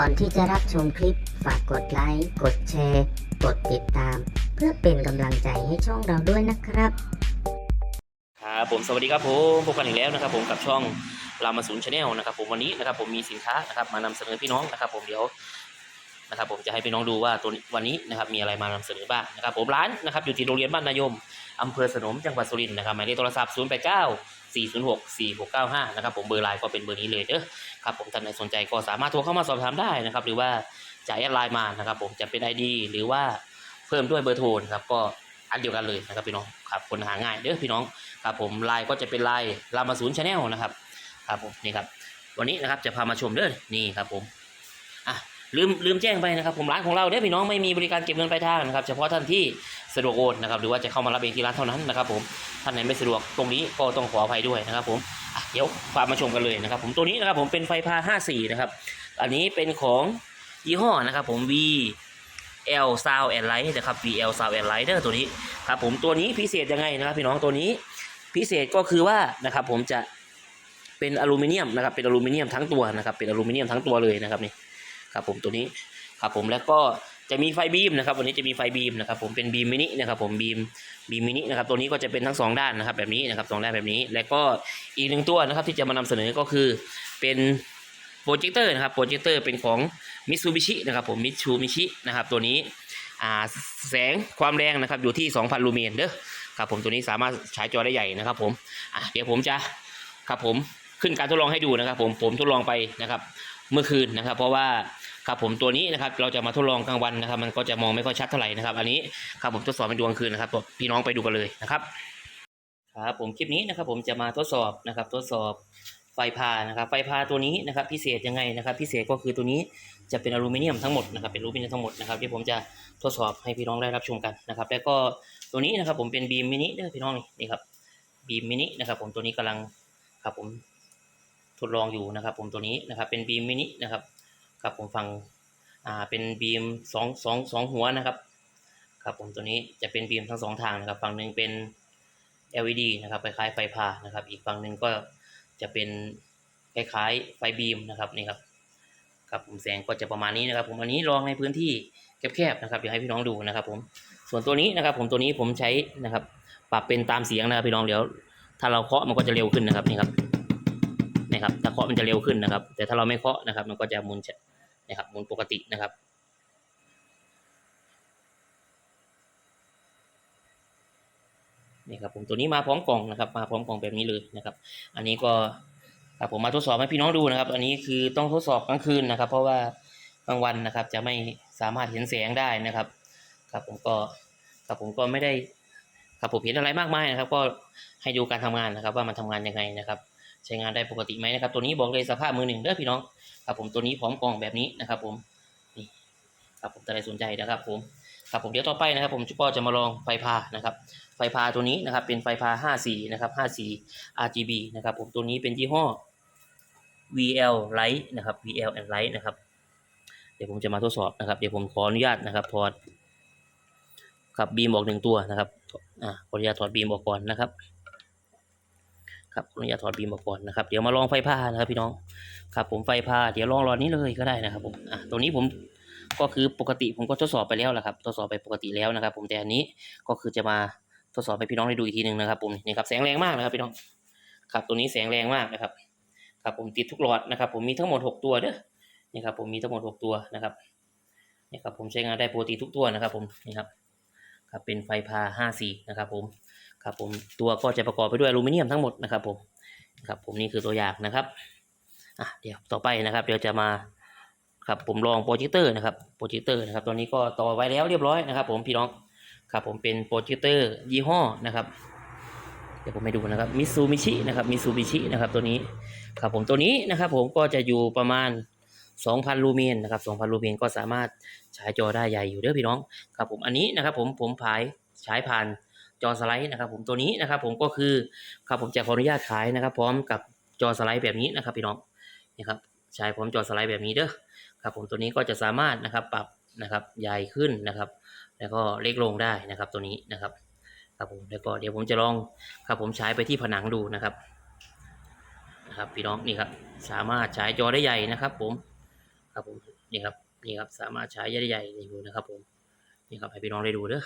ก่อนที่จะรับชมคลิป ฝากกดไลค์ กดแชร์ กดติดตาม เพื่อเป็นกำลังใจให้ช่องเราด้วยนะครับ ครับผมสวัสดีครับผมพบกันอีกแล้วนะครับ ผมกับช่องรามาศูนย์ชาแนลนะครับ ผมวันนี้นะครับผมมีสินค้านะครับมานำเสนอพี่น้องนะครับ ผมเดี๋ยว นะครับผมจะให้พี่น้องดูว่าตัววันนี้นะครับมีอะไรมานำเสนอบ้างนะครับผมร้านนะครับอยู่ที่โรงเรียนบ้านนายมอำเภอสนมจังหวัดสุรินทร์นะครับหมายเลขโทรศัพท์ 0 8 9 4 0 6 4 6 9 5นะครับผมเบอร์ไลน์ก็เป็นเบอร์นี้เลยเด้อครับผมท่านใดสนใจก็สามารถโทรเข้ามาสอบถามได้นะครับหรือว่าจะแอดไลน์มานะครับผมจะเป็น ID หรือว่าเพิ่มด้วยเบอร์โทรครับก็อันเดียวกันเลยนะครับพี่น้องครับคนหาง่ายเด้อพี่น้องครับผมไลน์ก็จะเป็นไลน์รามาศูนย์ชาแนลนะครับครับผมนี่ครับวันนี้นะครับจะพามาชมเด้อนี่ครับผม ลืมลืมแจ้งไปนะครับผมร้านของเราเด้อพี่น้องไม่มีบริการเก็บเงินปลายทางนะครับเฉพาะท่านที่สะดวกโอนนะครับหรือว่าจะเข้ามารับเองที่ร้านเท่านั้นนะครับผมท่านไหนไม่สะดวกตรงนี้ก็ต้องขออภัยด้วยนะครับผมเดี๋ยวพามาชมกันเลยนะครับผมตัวนี้นะครับผมเป็นไฟพา54นะครับอันนี้เป็นของยี่ห้อนะครับผม V L Sound and Light นะครับ V L Sound and Light เด้อตัวนี้ครับผมตัวนี้พิเศษยังไงนะครับ พี่น้องตัวนี้พิเศษก็คือว่านะครับผมจะเป็นอลูมิเนียมนะครับเป็นอลูมิเนียมทั้งตัวนะครับเป็นอลูมิเนียมทั้งตัวเลยนะครับนี่ ครับผมตัวนี้ครับผมแล้วก็จะมีไฟบีมนะครับวันนี้จะมีไฟบีมนะครับผมเป็นบีมมินินะครับผมบีมบีมมินินะครับตัวนี้ก็จะเป็นทั้งสองด้านนะครับแบบนี้นะครับสองด้านแบบนี้ แล้วก็อีกหนึ่งตัวนะครับที่จะมานำเสนอก็คือเป็นโปรเจคเตอร์นะครับโปรเจคเตอร์เป็นของมิตซูบิชินะครับผมมิตซูบิชินะครับตัวนี้แสงความแรงนะครับอยู่ที่ 2,000 ลูเมนเด้อครับผมตัวนี้สามารถฉายจอได้ใหญ่นะครับผมเดี๋ยวผมจะครับผมขึ้นการทดลองให้ดูนะครับผมผมทดลองไปนะครับเมื่อคืนนะครับ เพราะว่า ครับผมตัวนี้นะครับเราจะมาทดลองกลางวันนะครับ มันก็จะมองไม่ค่อยชัดเท่าไหร่นะครับ อันนี้ครับผมทดสอบเป็นดวงคืนนะครับพี่น้องไปดูกันเลยนะครับครับผมคลิปนี้นะครับผมจะมาทดสอบนะครับทดสอบไฟพานะครับไฟพาตัวนี้นะครับพิเศษยังไงนะครับพิเศษก็คือตัวนี้จะเป็นอลูมิเนียมทั้งหมดนะครับเป็นอลูมิเนียมทั้งหมดนะครับที่ผมจะทดสอบให้พี่น้องได้รับชมกันนะครับแล้วก็ตัวนี้นะครับผมเป็นบีมมินิเด้อพี่น้องนี่ครับบีมมินินะครับผมตัวนี้กำลังครับผมทดลองอยู่นะครับผมตัวนี้นะครับเป็นบีมมินินะครับ ครับผมฟังอ่าเป็นบีมสองสองสองหัวนะครับครับผมตัวนี้จะเป็นบีมทั้งสองทางนะครับฝั่งหนึ่งเป็น LED นะครับคล้ายๆไฟพานะครับ อีกฝั่งหนึ่งก็จะเป็นคล้ายๆไฟบีมนะครับนี่ครับครับผมแสงก็จะประมาณนี้นะครับ ผมอันนี้ลองในพื้นที่แคบๆนะครับเดี๋ยวให้พี่น้องดูนะครับ ผมส่วนตัวนี้นะครับ ผมตัวนี้ผมใช้นะครับ ปรับเป็นตามเสียงนะครับพี่น้องเดี๋ยว ถ้าเราเคาะมันก็จะเร็วขึ้นนะครับนี่ครับ นี่ครับถ้าเคาะมันจะเร็วขึ้นนะครับ แต่ถ้าเราไม่เคาะนะครับ มันก็จะหมุนนะครับหมุนปกตินะครับนี่ครับผมตัวนี้มาพร้อมกล่องนะครับ มาพร้อมกล่องแบบนี้เลยนะครับ อันนี้ก็ครับผมมาทดสอบให้พี่น้องดูนะครับ อันนี้คือต้องทดสอบกลางคืนนะครับ เพราะว่ากลางวันนะครับ จะไม่สามารถเห็นแสงได้นะครับ ครับผมก็ครับผมก็ไม่ได้ครับผมเห็นอะไรมากมายนะครับ ก็ให้ดูการทำงานนะครับ ว่ามันทำงานยังไงนะครับ ใช้งานได้ปกติไหมนะครับ ตัวนี้บอกเลยสภาพมือหนึ่งเด้อพี่น้องครับผมตัวนี้พร้อมกล่องแบบนี้นะครับ ผมนี่ครับผมแต่ใครสนใจนะครับ ผมครับผมเดี๋ยวต่อไปนะครับ ผมก็จะมาลองไฟพานะครับ ไฟพาตัวนี้นะครับ เป็นไฟพา54นะครับ54 RGB นะครับ ผมตัวนี้เป็นยี่ห้อ VL Light นะครับ VL and Light นะครับ เดี๋ยวผมจะมาทดสอบนะครับ เดี๋ยวผมขออนุญาตนะครับถอดครับบีมออกหนึ่งตัวนะครับอ่าขออนุญาตถอดบีมออกก่อนนะครับ ครับออนุญาตถอดบีมออกก่อนนะครับ เดี๋ยวมาลองไฟผ้านะครับพี่น้องครับผมไฟผ้าเดี๋ยวลองหลอดนี้เลยก็ได้นะครับผมอ่าตัวนี้ผมก็คือปกติผมก็ทดสอบไปแล้วแหละครับทดสอบไปปกติแล้วนะครับ ผมแต่อันนี้ก็คือจะมาทดสอบให้พี่น้องได้ดูอีกทีหนึ่งนะครับผมนี่ครับแสงแรงมากนะครับพี่น้องครับตัวนี้แสงแรงมากนะครับครับผมติดทุกหลอดนะครับ ผมมีทั้งหมดหกตัวเด้อนี่ครับผมมีทั้งหมดหกตัวนะครับนี่ครับผมใช้งานได้ปกติทุกตัวนะครับ ผมนี่ครับครับเป็นไฟพาห้าสีนะครับผม ครับผมตัวก็จะประกอบไปด้วยอลูมิเนียมทั้งหมดนะครับผมครับผมนี่คือตัวอย่างนะครับอะเดี๋ยวต่อไปนะครับเดี๋ยวจะมาครับผมลองโปรเจคเตอร์นะครับโปรเจคเตอร์นะครับตัวนี้ก็ต่อไว้แล้วเรียบร้อยนะครับผมพี่น้องครับผมเป็นโปรเจคเตอร์ยี่ห้อนะครับเดี๋ยวผมให้ดูนะครับมิซูมิชินะครับมิซูบิชินะครับตัวนี้ครับผมตัวนี้นะครับผมก็จะอยู่ประมาณ 2,000 ลูเมนนะครับ2,000 ลูเมนก็สามารถฉายจอได้ใหญ่อยู่เด้อพี่น้องครับผมอันนี้นะครับผมผมผายฉายผ่าน จอสไลด์นะครับ ผมตัวนี้นะครับ ผมก็คือครับผมจะขออนุญาตขายนะครับ พร้อมกับจอสไลด์แบบนี้นะครับพี่น้องนี่ครับฉายพร้อมจอสไลด์แบบนี้เด้อครับ ผมตัวนี้ก็จะสามารถนะครับปรับนะครับใหญ่ขึ้นนะครับ แล้วก็เล็กลงได้นะครับตัวนี้นะครับ ครับผมแล้วก็เดี๋ยวผมจะลองครับผมฉายไปที่ผนังดูนะครับนะครับพี่น้องนี่ครับสามารถฉายจอได้ใหญ่นะครับ ผมครับผมนี่ครับนี่ครับสามารถใช้ใหญ่ได้อยู่นะครับ ผมนี่ครับให้พี่น้องได้ดูเด้อ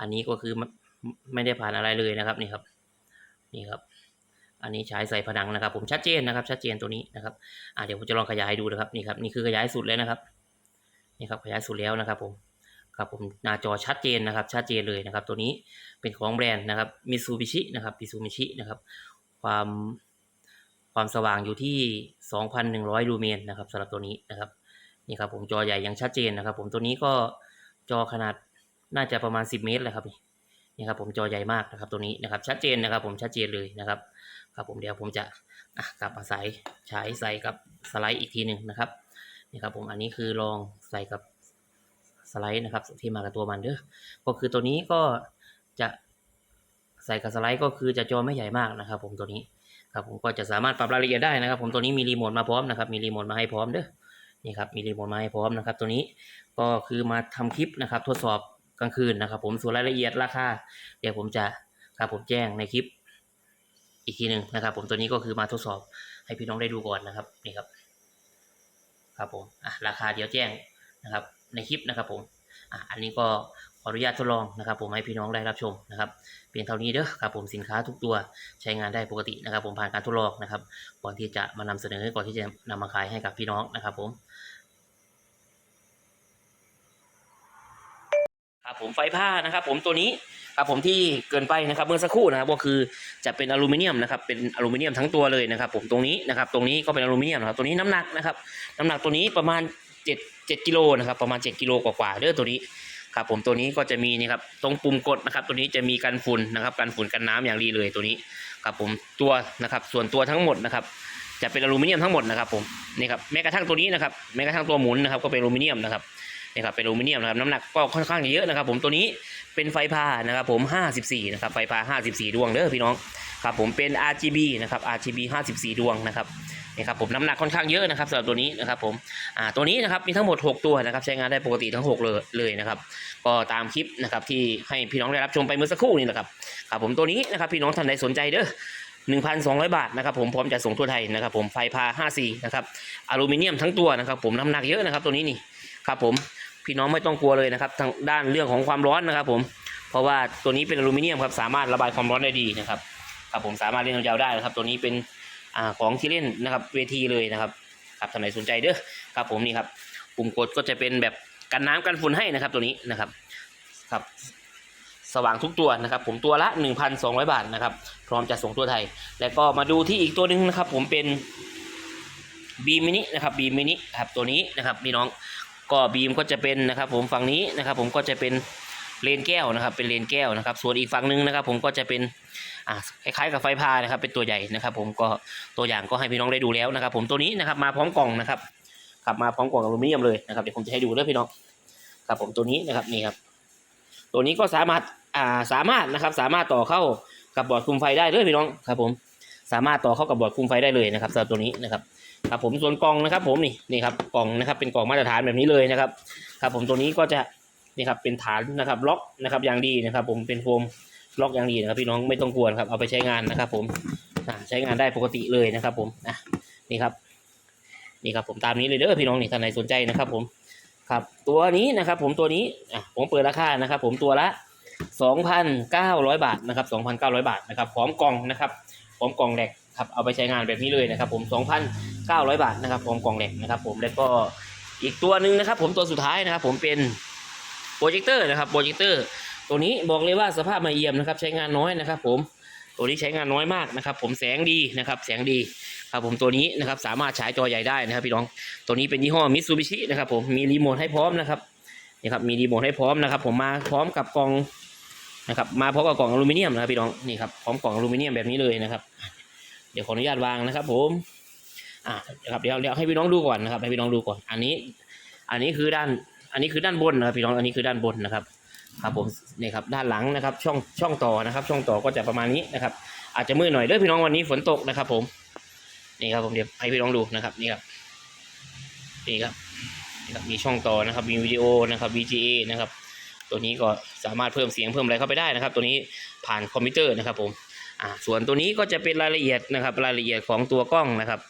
อันนี้ก็คือ ไม่ได้ผ่านอะไรเลยนะครับนี่ครับนี่ครับ อันนี้ใช้ใส่ผนังนะครับ ผมชัดเจนนะครับ ชัดเจนตัวนี้นะครับอ่าเดี๋ยวผมจะลองขยายดูนะครับนี่ครับนี่คือขยายสุดแล้วนะครับนี่ครับขยายสุดแล้วนะครับ ผมครับผมหน้าจอชัดเจนนะครับ ชัดเจนเลยนะครับ ตัวนี้เป็นของแบรนด์นะครับมิซูบิชินะครับมิซูบิชินะครับ ความความสว่างอยู่ที่ 2,100 ลูเมนนะครับสำหรับตัวนี้นะครับนี่ครับผมจอใหญ่ยังชัดเจนนะครับ ผมตัวนี้ก็จอขนาดน่าจะประมาณ 10 เมตรแหละครับนี่ นี่ครับผมจอใหญ่มากนะครับตัวนี้นะครับชัดเจนนะครับ ผมชัดเจนเลยนะครับครับผมเดี๋ยวผมจะกลับมาใส่ใช้ใส่กับสไลด์อีกทีหนึ่งนะครับนี่ครับผมอันนี้คือลองใส่กับสไลด์นะครับที่มากับตัวมันเด้อก็คือตัวนี้ก็จะใส่กับสไลด์ก็คือจะจอไม่ใหญ่มากนะครับ ผมตัวนี้ครับผมก็จะสามารถปรับรายละเอียดได้นะครับ ผมตัวนี้มีรีโมทมาพร้อมนะครับมีรีโมทมาให้พร้อมเด้อนี่ครับมีรีโมทมาให้พร้อมนะครับ ตัวนี้ก็คือมาทำคลิปนะครับ ทดสอบ กลางคืนนะครับ ผมส่วนรายละเอียดราคาเดี๋ยวผมจะครับผมแจ้งในคลิปอีกทีหนึ่งนะครับ ผมตัวนี้ก็คือมาทดสอบให้พี่น้องได้ดูก่อนนะครับนี่ครับ ครับผมอะราคาเดี๋ยวแจ้งนะครับ ในคลิปนะครับ ผมอะอันนี้ก็ขออนุญาตทดลองนะครับ ผมให้พี่น้องได้รับชมนะครับเพียงเท่านี้เด้อครับ ผมสินค้าทุกตัวใช้งานได้ปกตินะครับ ผมผ่านการทดลองนะครับก่อนที่จะมานำเสนอก่อนที่จะนำมาขายให้กับพี่น้องนะครับ ผม ครับผมไฟผ้านะครับผมตัวนี้ครับผมที่เกินไปนะครับเมื่อสักครู่นะครับก็คือจะเป็นอลูมิเนียมนะครับเป็นอลูมิเนียมทั้งตัวเลยนะครับ ผมตรงนี้นะครับตรงนี้ก็เป็นอลูมิเนียมนะครับตัวนี้น้ำหนักนะครับน้ำหนักตัวนี้ประมาณ7 7กิโลนะครับประมาณ 7กิโลกว่าๆเด้อตัวนี้ครับผมตัวนี้ก็จะมีนี่ครับตรงปุ่มกดนะครับ ตัวนี้จะมีกันฝุ่นนะครับกันฝุ่นกันน้ำอย่างดีเลยตัวนี้ครับผมตัวนะครับส่วนตัวทั้งหมดนะครับจะเป็นอลูมิเนียมทั้งหมดนะครับผมนี่ครับแม้กระทั่งตัวนี้นะครับแม้กระทั่งตัวหมุนนะครับก็เป็นอลูมิเนียมนะครับ นี่ครับเป็นอลูมิเนียมนะครับน้ำหนักก็ค่อนข้างเยอะนะครับ ผมตัวนี้เป็นไฟพานะครับผม 54นะครับไฟพา 54 ดวงเด้อพี่น้องครับผมเป็น RGB นะครับ RGB 54 ดวงนะครับนี่ครับผมน้ำหนักค่อนข้างเยอะนะครับสำหรับตัวนี้นะครับผมอ่าตัวนี้นะครับมีทั้งหมด 6 ตัวนะครับใช้งานได้ปกติทั้ง 6 เลยเลยนะครับก็ตามคลิปนะครับที่ให้พี่น้องได้รับชมไปเมื่อสักครู่นี่นะครับครับผมตัวนี้นะครับพี่น้องท่านใดสนใจเด้อ1,200 บาทนะครับผมพร้อมจะส่งทั่วไทยนะครับผมไฟพา54นะครับอลูมิเนียมทั้งตัวนะครับผมน้ำหนักเยอะนะครับตัวนี้นี่ ครับผมพี่น้องไม่ต้องกลัวเลยนะครับทางด้านเรื่องของความร้อนนะครับ ผมเพราะว่าตัวนี้เป็นอลูมิเนียมครับสามารถระบายความร้อนได้ดีนะครับครับผมสามารถเล่นยาวได้นะครับ ตัวนี้เป็นอ่าของที่เล่นนะครับเวทีเลยนะครับครับท่านไหนสนใจเด้อครับผมนี่ครับปุ่มกดก็จะเป็นแบบกันน้ำกันฝุ่นให้นะครับ ตัวนี้นะครับครับสว่างทุกตัวนะครับ ผมตัวละ 1,200 บาทนะครับ พร้อมจะส่งตัวไทย แล้วก็มาดูที่อีกตัวหนึ่งนะครับ ผมเป็นบีมินินะครับบีมินิครับตัวนี้นะครับพี่น้อง ก็บีมก็จะเป็นนะครับ ผมฝั่งนี้นะครับ ผมก็จะเป็นเลนแก้วนะครับ เป็นเลนแก้วนะครับ ส่วนอีกฝั่งหนึงนะครับ ผมก็จะเป็นอ่าคล้ายๆกับไฟพานะครับ เป็นตัวใหญ่นะครับ ผมก็ตัวอย่างก็ให้พี่น้องได้ดูแล้วนะครับ ผมตัวนี้นะครับมาพร้อมกล่องนะครับขับมาพร้อมกล่องอลูมิเนียมเลยนะครับเดี๋ยวผมจะให้ดูเด้อพี่น้องครับผมตัวนี้นะครับนี่ครับ ตัวนี้ก็สามารถอ่าสามารถนะครับสามารถต่อเข้ากับบอร์ดคุมไฟได้เลยพี่น้องครับ ผมสามารถต่อเข้ากับบอร์ดคุมไฟได้เลยนะครับสำหรับตัวนี้นะครับ ครับผมส่วนกล่องนะครับผมนี่นี่ครับกล่องนะครับเป็นกล่องมาตรฐานแบบนี้เลยนะครับครับผมตัวนี้ก็จะนี่ครับเป็นฐานนะครับล็อกนะครับอย่างดีนะครับ ผมเป็นโฟมล็อกอย่างดีนะครับพี่น้องไม่ต้องกลัวนครับเอาไปใช้งานนะครับ ผมใช้งานได้ปกติเลยนะครับ ผมอะนี่ครับนี่ครับผมตามนี้เลยเด้อพี่น้องนี่ท่านไหนสนใจนะครับ ผมครับตัวนี้นะครับ ผมตัวนี้อะผมเปิดราคานะครับ ผมตัวละ 2,900 บาทนะครับ 2,900 บาทนะครับพร้อมกล่องนะครับพร้อมกล่องแหลกครับเอาไปใช้งานแบบนี้เลยนะครับ ผม 900 บาทนะครับพร้อมกล่องแหลกนะครับ ผมแล้วก็อีกตัวหนึ่งนะครับ ผมตัวสุดท้ายนะครับ ผมเป็นโปรเจคเตอร์นะครับโปรเจคเตอร์ตัวนี้บอกเลยว่าสภาพมาเยี่ยมนะครับ ใช้งานน้อยนะครับ ผมตัวนี้ใช้งานน้อยมากนะครับ ผมแสงดีนะครับ แสงดีครับผมตัวนี้นะครับสามารถฉายจอใหญ่ได้นะครับพี่น้องตัวนี้เป็นยี่ห้อมิตซูบิชินะครับ ผมมีรีโมทให้พร้อมนะครับนี่ครับมีรีโมทให้พร้อมนะครับ ผมมาพร้อมกับกล่องนะครับมาพร้อมกับกล่องอลูมิเนียมนะครับพี่น้องนี่ครับพร้อมกล่องอลูมิเนียมแบบนี้เลยนะครับ เดี๋ยวขออนุญาตวางนะครับ ผม อ่านะครับเดี๋ยวเดี๋ยวให้พี่น้องดูก่อนนะครับ ให้พี่น้องดูก่อน อันนี้ อันนี้คือด้าน อันนี้คือด้านบนนะครับ พี่น้อง อันนี้คือด้านบนนะครับ ครับผมนี่ครับด้านหลังนะครับ ช่องช่องต่อนะครับ ช่องต่อก็จะประมาณนี้นะครับ อาจจะมืดหน่อยเด้อพี่น้องวันนี้ฝนตกนะครับ ผม นี่ครับผมเดี๋ยวให้พี่น้องดูนะครับนี่ครับนี่ครับนี่ครับมีช่องต่อนะครับ มีวิดีโอนะครับ VGA นะครับ ตัวนี้ก็สามารถเพิ่มเสียงเพิ่มอะไรเข้าไปได้นะครับ ตัวนี้ผ่านคอมพิวเตอร์นะครับ ผม อ่า ส่วนตัวนี้ก็จะเป็นรายละเอียดนะครับ รายละเอียดของตัวกล้องนะครับ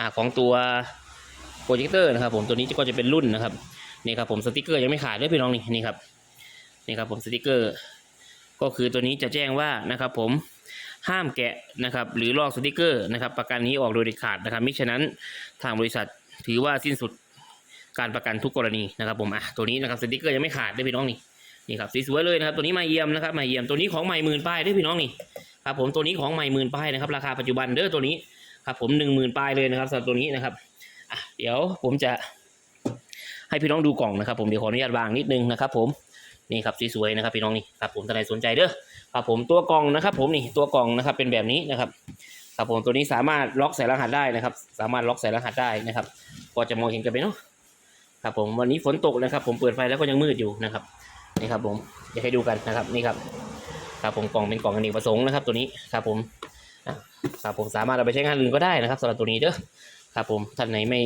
อของตัวโปรเจคเตอร์นะครับผมตัวนี้ก็จะเป็นรุ่นนะครับนี่ครับผมสติกเกอร์ยังไม่ขาดด้วยพี่น้องนี่นี่ครับนี่ครับผมสติกเกอร์ ก็คือตัวนี้จะแจ้งว่านะครับผมห้ามแกะนะครับหรือลอกสติกเกอร์นะครับประกันนี้ออกโดยเด็ดขาดนะครับมิฉะนั้นทางบริษัทถือว่าสิ้นสุดการประกันทุกกรณีนะครับผมอะตัวนี้นะครับสติกเกอร์ยังไม่ขาดด้วยพี่น้องนี่นี่ครับสวยๆเลยนะครับตัวนี้มาเยี่ยมนะครับมาเยี่ยมตัวนี้ของใหม่หมื่นป้ายด้วยพี่น้องนี่ครับผมตัวนี้ของใหม่หมื่นป้ายนะครับราคาปัจจุบันเด้อตัวนี้ ครับผมหนึ่งหมื่นป้ายเลยนะครับสำหรับตัวนี้นะครับอะเดี๋ยวผมจะให้พี่น้องดูกล่องนะครับ ผมเดี๋ยวขออนุญาตวางนิดนึงนะครับ ผมนี่ครับสวยๆนะครับพี่น้องนี่ครับผมท่านใดสนใจเด้อครับผมตัวกล่องนะครับ ผมนี่ตัวกล่องนะครับเป็นแบบนี้นะครับครับผมตัวนี้สามารถล็อกใส่รหัสได้นะครับ สามารถล็อกใส่รหัสได้นะครับพอจะมองเห็นกันไปเนาะครับผมวันนี้ฝนตกนะครับ ผมเปิดไฟแล้วก็ยังมืดอยู่นะครับนี่ครับผมอยากให้ดูกันนะครับนี่ครับครับผมกล่องเป็นกล่องอเนกประสงค์นะครับ ตัวนี้ครับผม ครับผมสามารถเอาไปใช้งานอื่นก็ได้นะครับสำหรับตัวนี้เด้อครับผมท่านไหนไม่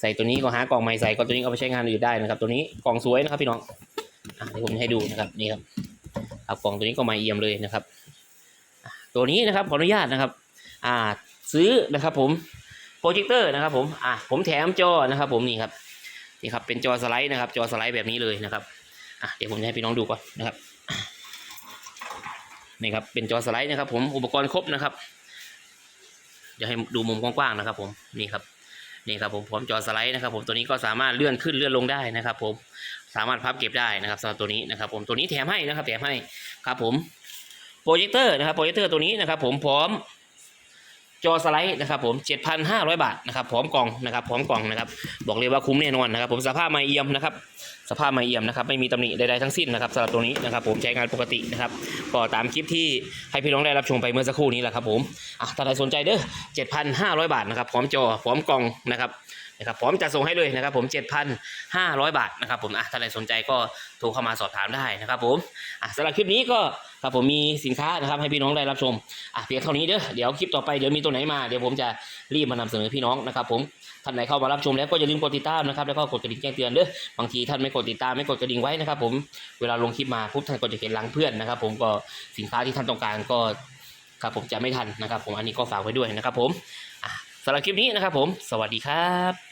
ใส่ตัวนี้ก็หากล่องใหม่ใส่ก็ตัวนี้เอาไปใช้งานอื่นได้นะครับ ตัวนี้กล่องสวยนะครับพี่น้องอะเดี๋ยวผมให้ดูนะครับนี่ครับครับกล่องตัวนี้ก็มาเอี่ยมเลยนะครับ ตัวนี้นะครับขออนุญาตนะครับ อ่าซื้อนะครับ ผมโปรเจคเตอร์นะครับ ผมอะผมแถมจอนะครับ ผมนี่ครับนี่ครับเป็นจอสไลด์นะครับ จอสไลด์แบบนี้เลยนะครับอะเดี๋ยวผมจะให้พี่น้องดูก่อนนะครับ นี่ครับเป็นจอสไลด์นะครับ ผมอุปกรณ์ครบนะครับจะให้ดูมุมกว้างๆนะครับ ผมนี่ครับนี่ครับผมพร้อมจอสไลด์นะครับ ผมตัวนี้ก็สามารถเลื่อนขึ้นเลื่อนลงได้นะครับ ผมสามารถพับเก็บได้นะครับสำหรับตัวนี้นะครับ ผมตัวนี้แถมให้นะครับ แถมให้ครับ ผมโปรเจคเตอร์นะครับโปรเจคเตอร์ตัวนี้นะครับ ผมพร้อม จอสไลด์นะครับผม 7,500 บาทนะครับพร้อมกล่องนะครับพร้อมกล่องนะครับบอกเลยว่าคุ้มแน่นอนนะครับผมสภาพไม่เอี่ยมนะครับสภาพไม่เอี่ยมนะครับไม่มีตำหนิใดๆทั้งสิ้นนะครับสำหรับตัวนี้นะครับผมใช้งานปกตินะครับก็ตามคลิปที่ให้พี่น้องได้รับชมไปเมื่อสักครู่นี้แหละครับผมอะถ้าใครสนใจเด้อ 7,500 บาทนะครับพร้อมจอพร้อมกล่องนะครับนะครับพร้อมจะส่งให้เลยนะครับผม 7,500 บาทนะครับผมอะถ้าใครสนใจก็โทรเข้ามาสอบถามได้นะครับผมอะสำหรับคลิปนี้ก็ ครับผมมีสินค้านะครับให้พี่น้องได้รับชมอะเพียงเท่านี้เด้อเดี๋ยวคลิปต่อไปเดี๋ยวมีตัวไหนมาเดี๋ยวผมจะรีบมานำเสนอพี่น้องนะครับผมท่านไหนเข้ามารับชมแล้วก็อย่าลืมกดติดตามนะครับแล้วก็กดกระดิ่งแจ้งเตือนเด้อบางทีท่านไม่กดติดตามไม่กดกระดิ่งไว้นะครับผมเวลาลงคลิปมาปุ๊บท่านก็จะเห็นหลังเพื่อนนะครับ ผมก็สินค้าที่ท่านต้องการก็ครับผมจะไม่ทันนะครับ ผมอันนี้ก็ฝากไว้ด้วยนะครับ ผมสำหรับคลิปนี้นะครับ ผม สวัสดีครับ